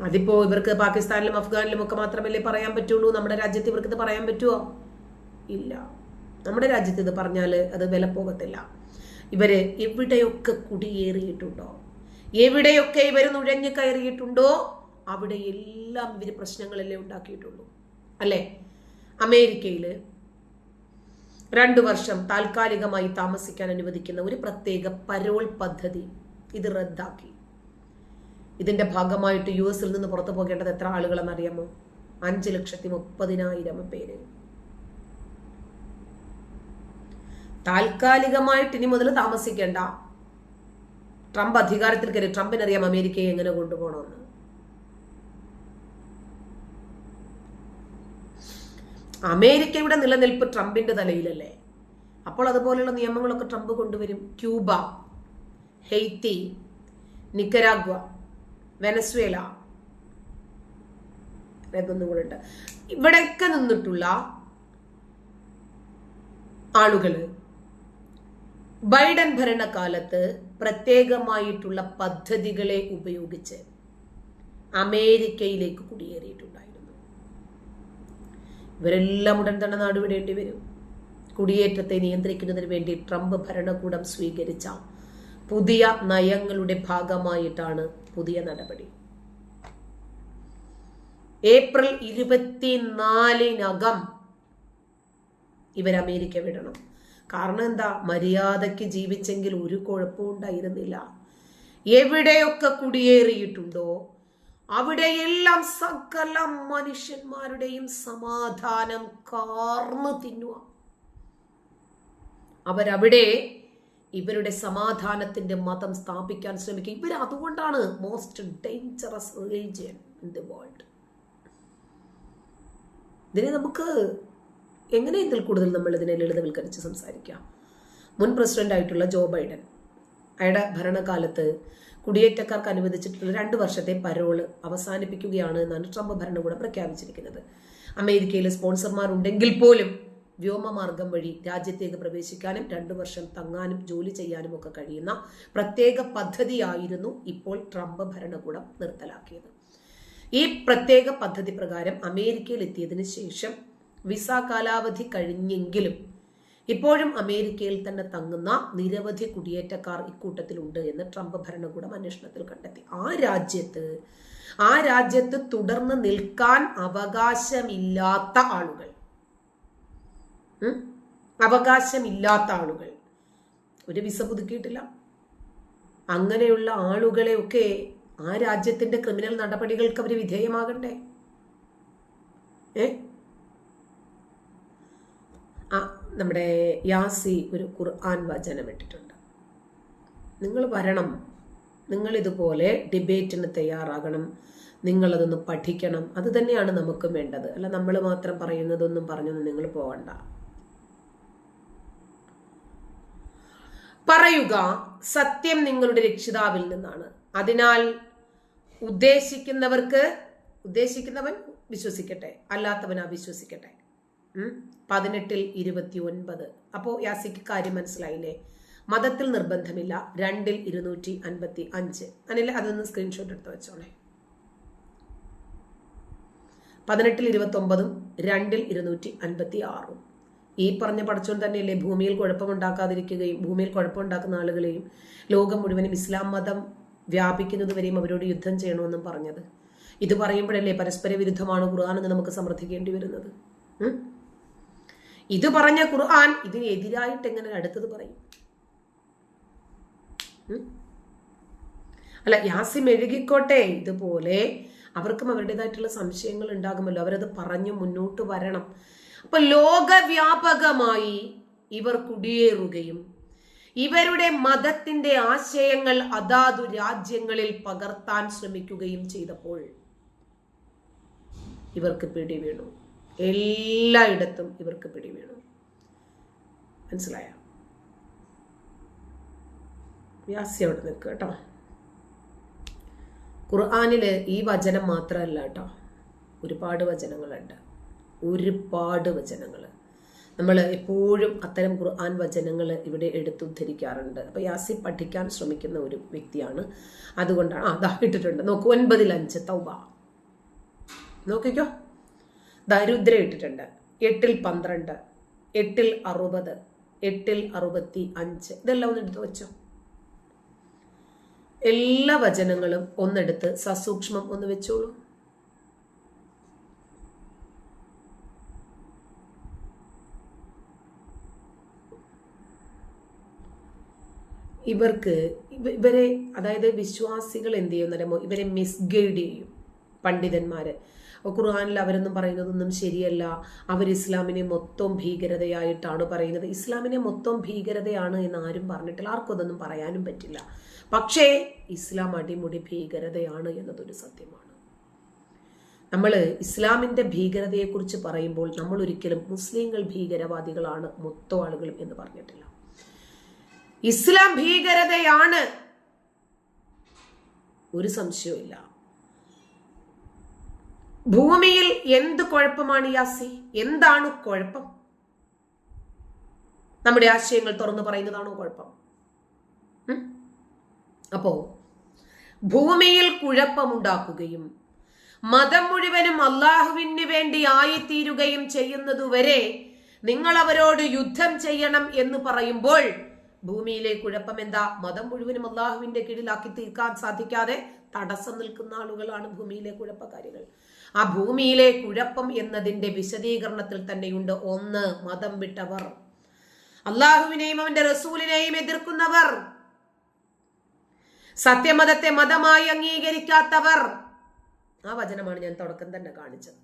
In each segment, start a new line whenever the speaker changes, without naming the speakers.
അതിപ്പോ ഇവർക്ക് പാകിസ്ഥാനിലും അഫ്ഗാനിലും ഒക്കെ മാത്രമല്ലേ പറയാൻ പറ്റുള്ളൂ? നമ്മുടെ രാജ്യത്ത് ഇവർക്ക് ഇത് പറയാൻ പറ്റുമോ ഇല്ല. നമ്മുടെ രാജ്യത്ത് ഇത് പറഞ്ഞാൽ അത് വില പോകത്തില്ല. ഇവർ എവിടെയൊക്കെ കുടിയേറിയിട്ടുണ്ടോ? എവിടെയൊക്കെ ഇവർ നുഴഞ്ഞു കയറിയിട്ടുണ്ടോ? അവിടെ എല്ലാം ഇവർ പ്രശ്നങ്ങളല്ലേ ഉണ്ടാക്കിയിട്ടുള്ളൂ. അല്ലേ? അമേരിക്കയിൽ രണ്ടു വർഷം താൽക്കാലികമായി താമസിക്കാൻ അനുവദിക്കുന്ന ഒരു പ്രത്യേക പരോൾ പദ്ധതി ഇത് റദ്ദാക്കി. ഇതിന്റെ ഭാഗമായിട്ട് യു എസിൽ നിന്ന് പുറത്തു പോകേണ്ടത് എത്ര ആളുകളെന്നറിയാമോ? അഞ്ച് ലക്ഷത്തി മുപ്പതിനായിരം പേര്. താൽക്കാലികമായിട്ട് ഇനി മുതൽ താമസിക്കേണ്ട ട്രംപ് അധികാരത്തിൽ കയറി ട്രംപിനറിയാം അമേരിക്കയെ എങ്ങനെ കൊണ്ടുപോകണമെന്ന്. അമേരിക്കയുടെ നിലനിൽപ്പ് ട്രംപിന്റെ തലയിലല്ലേ? അപ്പോൾ അതുപോലെയുള്ള നിയമങ്ങളൊക്കെ ട്രംപ് കൊണ്ടുവരും. Cuba Haiti Nicaragua Venezuela. ഇതൊന്നും കൂടെ ഉണ്ട്. ഇവിടെയൊക്കെ നിന്നിട്ടുള്ള ആളുകൾ ബൈഡൻ ഭരണകാലത്ത് പ്രത്യേകമായിട്ടുള്ള പദ്ധതികളെ ഉപയോഗിച്ച് അമേരിക്കയിലേക്ക് കുടിയേറിയിട്ടുണ്ടായിരുന്നു. ഇവരെല്ലാം ഉടൻ തന്നെ നാടുവിടേണ്ടി വരും. കുടിയേറ്റത്തെ നിയന്ത്രിക്കുന്നതിന് വേണ്ടി ട്രംപ് ഭരണകൂടം സ്വീകരിച്ച പുതിയ നയങ്ങളുടെ ഭാഗമായിട്ടാണ് പുതിയ നടപടി. ഏപ്രിൽ ഇരുപത്തിനാലിനകം ഇവർ അമേരിക്ക വിടണം. കാരണം എന്താ? മര്യാദയ്ക്ക് ജീവിച്ചെങ്കിൽ ഒരു കുഴപ്പവും ഉണ്ടായിരുന്നില്ല. എവിടെയൊക്കെ കുടിയേറിയിട്ടുണ്ടോ അവിടെയെല്ലാം സകല മനുഷ്യന്മാരുടെയും സമാധാനം കാർന്നു തിന്നുക. അവരവിടെ ഇവരുടെ സമാധാനത്തിന്റെ മതം സ്ഥാപിക്കാൻ ശ്രമിക്കുക ഇവർ അതുകൊണ്ടാണ് most dangerous religion in the world ഇതിനെ നമുക്ക് എങ്ങനെ ഇതിൽ കൂടുതൽ നമ്മൾ ഇതിനെ ലളിതവൽക്കരിച്ച് സംസാരിക്കാം? മുൻ പ്രസിഡന്റ് ആയിട്ടുള്ള ജോ ബൈഡൻ അയാളുടെ ഭരണകാലത്ത് കുടിയേറ്റക്കാർക്ക് അനുവദിച്ചിട്ടുള്ള രണ്ട് വർഷത്തെ പരോൾ അവസാനിപ്പിക്കുകയാണ് എന്നാണ് ട്രംപ് ഭരണകൂടം പ്രഖ്യാപിച്ചിരിക്കുന്നത്. അമേരിക്കയിൽ സ്പോൺസർമാർ ഉണ്ടെങ്കിൽ പോലും വ്യോമമാർഗം വഴി രാജ്യത്തേക്ക് പ്രവേശിക്കാനും രണ്ടു വർഷം തങ്ങാനും ജോലി ചെയ്യാനും ഒക്കെ കഴിയുന്ന പ്രത്യേക പദ്ധതിയായിരുന്നു ഇപ്പോൾ ട്രംപ് ഭരണകൂടം നിർത്തലാക്കിയത് ഈ പ്രത്യേക പദ്ധതി പ്രകാരം അമേരിക്കയിൽ എത്തിയതിനു ശേഷം വിസ കാലാവധി കഴിഞ്ഞെങ്കിലും ഇപ്പോഴും അമേരിക്കയിൽ തന്നെ തങ്ങുന്ന നിരവധി കുടിയേറ്റക്കാർ ഇക്കൂട്ടത്തിലുണ്ട് എന്ന് ട്രംപ് ഭരണകൂടം അന്വേഷണത്തിൽ കണ്ടെത്തി ആ രാജ്യത്ത് ആ രാജ്യത്ത് തുടർന്ന് നിൽക്കാൻ അവകാശമില്ലാത്ത ആളുകൾ? അവകാശമില്ലാത്ത ആളുകൾ. ഒരു വിസ പുതുക്കിയിട്ടില്ല. അങ്ങനെയുള്ള ആളുകളെയൊക്കെ ആ രാജ്യത്തിന്റെ ക്രിമിനൽ നടപടികൾക്ക് അവർ വിധേയമാകണ്ടേ? ഏ? ആ നമ്മുടെ യാസി ഒരു ഖുർആൻ വചനം ഇട്ടിട്ടുണ്ട്. നിങ്ങൾ വരണം. നിങ്ങൾ ഇതുപോലെ ഡിബേറ്റിന് തയ്യാറാകണം. നിങ്ങളതൊന്ന് പഠിക്കണം. അത് തന്നെയാണ് നമുക്കും വേണ്ടത്. അല്ല നമ്മൾ മാത്രം പറയുന്നതൊന്നും പറഞ്ഞൊന്നും നിങ്ങൾ പോകണ്ട പറയുക സത്യം നിങ്ങളുടെ രക്ഷിതാവിൽ നിന്നാണ്. അതിനാൽ ഉദ്ദേശിക്കുന്നവർക്ക് ഉദ്ദേശിക്കുന്നവൻ വിശ്വസിക്കട്ടെ അല്ലാത്തവൻ അവിശ്വസിക്കട്ടെ. പതിനെട്ടിൽ ഇരുപത്തി ഒൻപത് അപ്പോ യാസിക്ക് കാര്യം മനസ്സിലായില്ലേ? മതത്തിൽ നിർബന്ധമില്ല. രണ്ടിൽ ഇരുന്നൂറ്റി അൻപത്തി അഞ്ച് അനിലെ അതൊന്ന് സ്ക്രീൻഷോട്ട് എടുത്ത് വെച്ചോളെ. പതിനെട്ടിൽ ഇരുപത്തി ഒമ്പതും രണ്ടിൽ ഇരുന്നൂറ്റി അൻപത്തി ആറും ഈ പറഞ്ഞ പടച്ചോൻ തന്നെയല്ലേ ഭൂമിയിൽ കുഴപ്പമുണ്ടാക്കാതിരിക്കുകയും ഭൂമിയിൽ കുഴപ്പമുണ്ടാക്കുന്ന ആളുകളെയും ലോകം മുഴുവനും ഇസ്ലാം മതം വ്യാപിക്കുന്നതുവരെയും അവരോട് യുദ്ധം ചെയ്യണമെന്നും പറഞ്ഞത്. ഇത് പറയുമ്പോഴല്ലേ പരസ്പര വിരുദ്ധമാണ് ഖുർആൻ എന്ന് നമുക്ക് സമർത്ഥിക്കേണ്ടി വരുന്നത്. ഇത് പറഞ്ഞ ഖുർആൻ ഇതിന് എതിരായിട്ട് എങ്ങനെ അടുത്തത് പറയും? അല്ല യാസിം എഴുകിക്കോട്ടെ ഇതുപോലെ അവർക്കും അവരുടേതായിട്ടുള്ള സംശയങ്ങൾ ഉണ്ടാകുമല്ലോ. അവരത് പറഞ്ഞു മുന്നോട്ട് വരണം. അപ്പൊ ലോകവ്യാപകമായി ഇവർ കുടിയേറുകയും ഇവരുടെ മതത്തിന്റെ ആശയങ്ങൾ അതാതു രാജ്യങ്ങളിൽ പകർത്താൻ ശ്രമിക്കുകയും ചെയ്തപ്പോൾ ഇവർക്ക് പിടി വീണു. എല്ലായിടത്തും ഇവർക്ക് പിടി വീണു. മനസ്സിലായ? വ്യാസി അവിടെ നിൽക്കുക കേട്ടോ. ഖുർആാനിൽ ഈ വചനം മാത്രമല്ല കേട്ടോ. ഒരുപാട് വചനങ്ങളുണ്ട്. ഒരുപാട് വചനങ്ങൾ നമ്മൾ എപ്പോഴും അത്തരം ഖുർആൻ വചനങ്ങൾ ഇവിടെ എടുത്തുദ്ധരിക്കാറുണ്ട്. അപ്പോൾ യാസി പഠിക്കാൻ ശ്രമിക്കുന്ന ഒരു വ്യക്തിയാണ്. അതുകൊണ്ടാണ് ആ ദാ ഇട്ടിട്ടുണ്ട്. നോക്കൂ ഒൻപതിൽ അഞ്ച് തൗബ. നോക്കിക്കോ. ദരിദ്ര ഇട്ടിട്ടുണ്ട്. എട്ടിൽ പന്ത്രണ്ട് എട്ടിൽ അറുപത് എട്ടിൽ അറുപത്തി അഞ്ച്. ഇതെല്ലാം ഒന്ന് എടുത്ത് വെച്ചോ. എല്ലാ വചനങ്ങളും ഒന്നെടുത്ത് സസൂക്ഷ്മം ഒന്ന് വെച്ചോളൂ. ഇവർക്ക് ഇവരെ അതായത് വിശ്വാസികൾ എന്ത് ചെയ്യുന്നറിയുമോ ഇവരെ മിസ്ഗൈഡ് ചെയ്യും പണ്ഡിതന്മാര്. ഖുർആാനിൽ അവരൊന്നും പറയുന്നതൊന്നും ശരിയല്ല. അവർ ഇസ്ലാമിനെ മൊത്തം ഭീകരതയായിട്ടാണ് പറയുന്നത്. ഇസ്ലാമിനെ മൊത്തം ഭീകരതയാണ് എന്ന് ആരും പറഞ്ഞിട്ടില്ല. ആർക്കും അതൊന്നും പറയാനും പറ്റില്ല. പക്ഷേ ഇസ്ലാം അടിമുടി ഭീകരതയാണ് എന്നതൊരു സത്യമാണ്. നമ്മൾ ഇസ്ലാമിന്റെ ഭീകരതയെക്കുറിച്ച് പറയുമ്പോൾ നമ്മൾ ഒരിക്കലും മുസ്ലിങ്ങൾ ഭീകരവാദികളാണ് മൊത്തം ആളുകളും എന്ന് പറഞ്ഞിട്ടില്ല. ഇസ്ലാം ഭീകരതയാണ്. ഒരു സംശയവുമില്ല. ഭൂമിയിൽ എന്ത് കുഴപ്പമാണ് യാസി? എന്താണ് കുഴപ്പം? നമ്മുടെ ആശയങ്ങൾ തുറന്നു പറയുന്നതാണോ കുഴപ്പം? അപ്പോ ഭൂമിയിൽ കുഴപ്പമുണ്ടാക്കുകയും മതം മുഴുവനും അള്ളാഹുവിന് വേണ്ടി ആയിത്തീരുകയും ചെയ്യുന്നതുവരെ നിങ്ങൾ അവരോട് യുദ്ധം ചെയ്യണം എന്ന് പറയുമ്പോൾ ഭൂമിയിലെ കുഴപ്പമെന്താ മതം മുഴുവനും അള്ളാഹുവിന്റെ കീഴിലാക്കി തീർക്കാൻ സാധിക്കാതെ തടസ്സം നിൽക്കുന്ന ആളുകളാണ് ഭൂമിയിലെ കുഴപ്പക്കാരികൾ. ആ ഭൂമിയിലെ കുഴപ്പം എന്നതിന്റെ വിശദീകരണത്തിൽ തന്നെയുണ്ട് ഒന്ന് മതം വിട്ടവർ. അള്ളാഹുവിനെയും അവന്റെ റസൂലിനെയും എതിർക്കുന്നവർ. സത്യമതത്തെ മതമായി അംഗീകരിക്കാത്തവർ. ആ വചനമാണ് ഞാൻ തുടക്കം തന്നെ കാണിച്ചത്.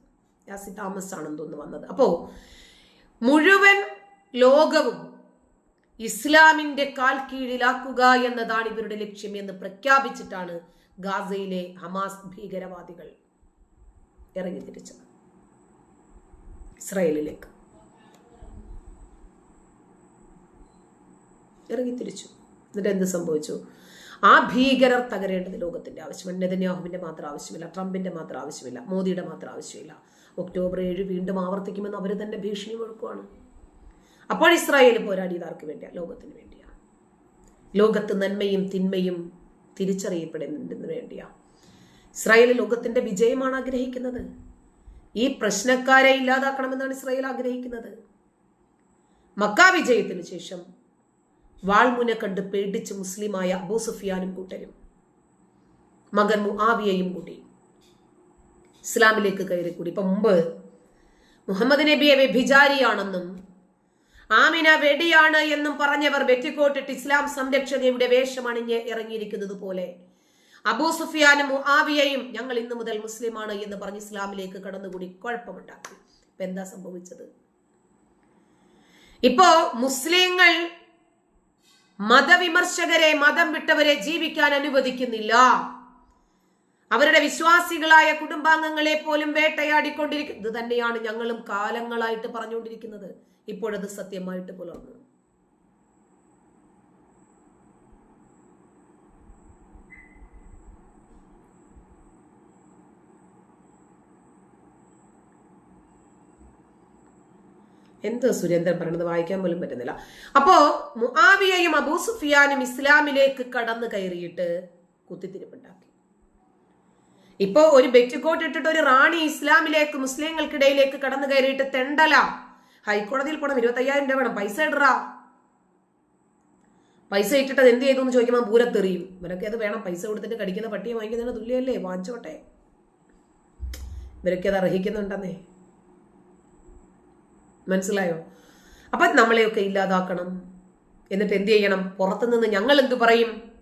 യാസി താമസ് ആണെന്ന് തോന്നുന്നു വന്നത്. അപ്പോ മുഴുവൻ ലോകവും ഇസ്ലാമിന്റെ കാൽ കീഴിലാക്കുക എന്നതാണ് ഇവരുടെ ലക്ഷ്യം എന്ന് പ്രഖ്യാപിച്ചിട്ടാണ് ഗാസയിലെ ഹമാസ് ഭീകരവാദികൾ ഇറങ്ങി തിരിച്ചത്. ഇസ്രായേലിലേക്ക്. ഇറങ്ങി തിരിച്ചു. എന്നിട്ട് എന്ത് സംഭവിച്ചു? ആ ഭീകരർ തകരേണ്ടത് ലോകത്തിന്റെ ആവശ്യമാണ്. നെതന്യാഹുവിന്റെ മാത്രം ആവശ്യമില്ല ട്രംപിന്റെ മാത്രം ആവശ്യമില്ല മോദിയുടെ മാത്രം ആവശ്യമില്ല. ഒക്ടോബർ ഏഴ് വീണ്ടും ആവർത്തിക്കുമെന്ന് അവർ തന്നെ ഭീഷണി മുഴക്കുവാണ്. അപ്പോൾ ഇസ്രായേൽ പോരാടിയത് ആർക്ക് വേണ്ടിയാ? ലോകത്തിന് വേണ്ടിയാണ് ലോകത്ത് നന്മയും തിന്മയും തിരിച്ചറിയപ്പെടുന്നതിന് വേണ്ടിയാ. ഇസ്രായേൽ ലോകത്തിന്റെ വിജയമാണ് ആഗ്രഹിക്കുന്നത്. ഈ പ്രശ്നക്കാരെ ഇല്ലാതാക്കണമെന്നാണ് ഇസ്രായേൽ ആഗ്രഹിക്കുന്നത്. മക്കാ വിജയത്തിന് ശേഷം വാൾമുന കണ്ട് പേടിച്ച് മുസ്ലിമായ അബൂ സുഫിയാനും കൂട്ടരും മകൻ മുആവിയയും കൂടി ഇസ്ലാമിലേക്ക് കയറി കൂടി ഇപ്പൊ മുമ്പ് മുഹമ്മദ് നബിയെ വ്യഭിചാരിയാണെന്നും ആമിന വെടിയാണ് എന്നും പറഞ്ഞവർ വെറ്റിക്കോട്ടിട്ട് ഇസ്ലാം സംരക്ഷകയുടെ വേഷമണിഞ്ഞ് ഇറങ്ങിയിരിക്കുന്നത് പോലെ. അബൂ സുഫിയാനും ആവിയയും ഞങ്ങൾ ഇന്നു മുതൽ മുസ്ലിമാണ് എന്ന് പറഞ്ഞ് ഇസ്ലാമിലേക്ക് കടന്നുകൂടി കുഴപ്പമുണ്ടാക്കി. ഇപ്പൊ എന്താ സംഭവിച്ചത്? ഇപ്പോ മുസ്ലിങ്ങൾ മതവിമർശകരെ മതം വിട്ടവരെ ജീവിക്കാൻ അനുവദിക്കുന്നില്ല. അവരുടെ വിശ്വാസികളായ കുടുംബാംഗങ്ങളെ പോലും വേട്ടയാടിക്കൊണ്ടിരിക്കുന്നത് ഇത് തന്നെയാണ് ഞങ്ങളും കാലങ്ങളായിട്ട് പറഞ്ഞുകൊണ്ടിരിക്കുന്നത്. ഇപ്പോഴത് സത്യമായിട്ട് പുലർന്നു. എന്ത് സുരേന്ദ്രൻ പറയണത് വായിക്കാൻ പോലും പറ്റുന്നില്ല. അപ്പോ മുആവിയയും അബൂ സുഫിയാനും ഇസ്ലാമിലേക്ക് കടന്നു കയറിയിട്ട് കുത്തിത്തിരിപ്പുണ്ടാക്കി. ഇപ്പോ ഒരു ബെറ്റിക്കോട്ട് ഇട്ടിട്ട് ഒരു റാണി ഇസ്ലാമിലേക്ക് മുസ്ലിങ്ങൾക്കിടയിലേക്ക് കടന്നു കയറിയിട്ട് തെണ്ടല. ഹൈക്കോടതിയിൽ പോണം ഇരുപത്തയ്യായിരം രൂപ വേണം പൈസ ഇടറാ. പൈസ ഇട്ടിട്ട് എന്ത് ചെയ്തു എന്ന് ചോദിക്കുമ്പോൾ പൂരത്തെറിയും. ഇവരൊക്കെ അത് വേണം പൈസ കൊടുത്തിട്ട് കടിക്കുന്ന പട്ടിയെ വാങ്ങിക്കുന്നതിന് തുല്യല്ലേ വാങ്ങിച്ചോട്ടെ. ഇവരൊക്കെ അത് അർഹിക്കുന്നുണ്ടെന്നേ. മനസ്സിലായോ? അപ്പൊ നമ്മളെയൊക്കെ ഇല്ലാതാക്കണം. എന്നിട്ട് എന്ത് ചെയ്യണം? പുറത്തുനിന്ന് ഞങ്ങൾ എന്ത് പറയും?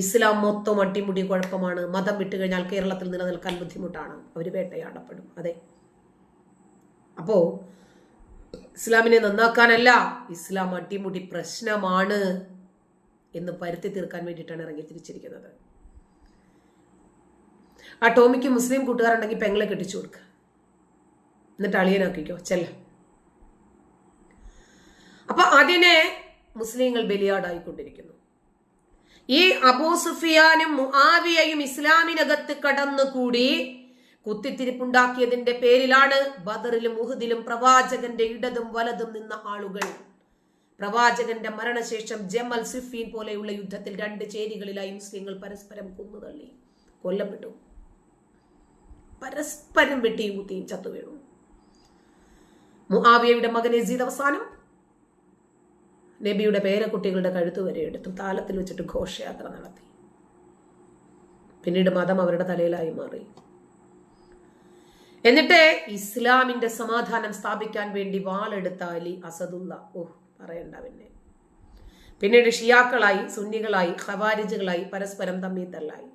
ഇസ്ലാം മൊത്തം അട്ടിമുടി കുഴപ്പമാണ്. മതം വിട്ട് കഴിഞ്ഞാൽ കേരളത്തിൽ നിലനിൽക്കാൻ ബുദ്ധിമുട്ടാണ്. അവർ വേട്ടയാടപ്പെടും. അതെ. അപ്പോ ഇസ്ലാമിനെ നന്നാക്കാനല്ല ഇസ്ലാം അട്ടിമുടി പ്രശ്നമാണ് എന്ന് പരുത്തി തീർക്കാൻ വേണ്ടിയിട്ടാണ് ഇറങ്ങി തിരിച്ചിരിക്കുന്നത്. ആ ടോമിക്ക് മുസ്ലിം കൂട്ടുകാരുണ്ടെങ്കിൽ പെങ്ങളെ കെട്ടിച്ചു കൊടുക്കുക എന്നിട്ട് അളിയനാക്കിക്കോ. ചെല്ല. അപ്പൊ അതിനെ മുസ്ലിങ്ങൾ ബലിയാടായിക്കൊണ്ടിരിക്കുന്നു. ഈ അബൂസുഫിയാനും മുആവിയയും ഇസ്ലാമിനകത്ത് കടന്നുകൂടി. കുത്തിത്തിരിപ്പുണ്ടാക്കിയതിന്റെ പേരിലാണ് ബദറിലും മുഹദിലും പ്രവാചകന്റെ ഇടതും വലതും നിന്ന ആളുകൾ. പ്രവാചകന്റെ മരണശേഷം ജമൽ സിഫീൻ പോലെയുള്ള യുദ്ധത്തിൽ രണ്ട് ചേരികളിലായി മുസ്ലിങ്ങൾ പരസ്പരം കൊന്നുതള്ളി കൊല്ലപ്പെട്ടു. പരസ്പരം വെട്ടിയും കുത്തിയും ചത്തുവീണു. മുആവിയയുടെ യസീദ് അവസാനം നബിയുടെ പേരക്കുട്ടികളുടെ കഴുത്ത് വരെ എടുത്തു താലത്തിൽ വെച്ചിട്ട് ഘോഷയാത്ര നടത്തി. പിന്നീട് മതം അവരുടെ തലയിലായി മാറി. എന്നിട്ട് ഇസ്ലാമിന്റെ സമാധാനം സ്ഥാപിക്കാൻ വേണ്ടി വാളെടുത്ത അലി അസദുല്ല ഓ പറയണ്ട പിന്നെ. പിന്നീട് ഷിയാക്കളായി സുന്നികളായി ഖവാരിജുകളായി പരസ്പരം തമ്മിൽ തല്ലായി.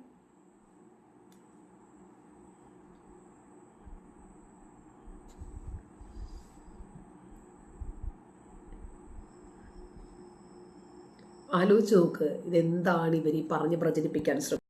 ആലോചിച്ച് നോക്ക് ഇതെന്താണ് ഇവർ ഈ പറഞ്ഞ് പ്രചരിപ്പിക്കാൻ ശ്രമിക്കുന്നത്?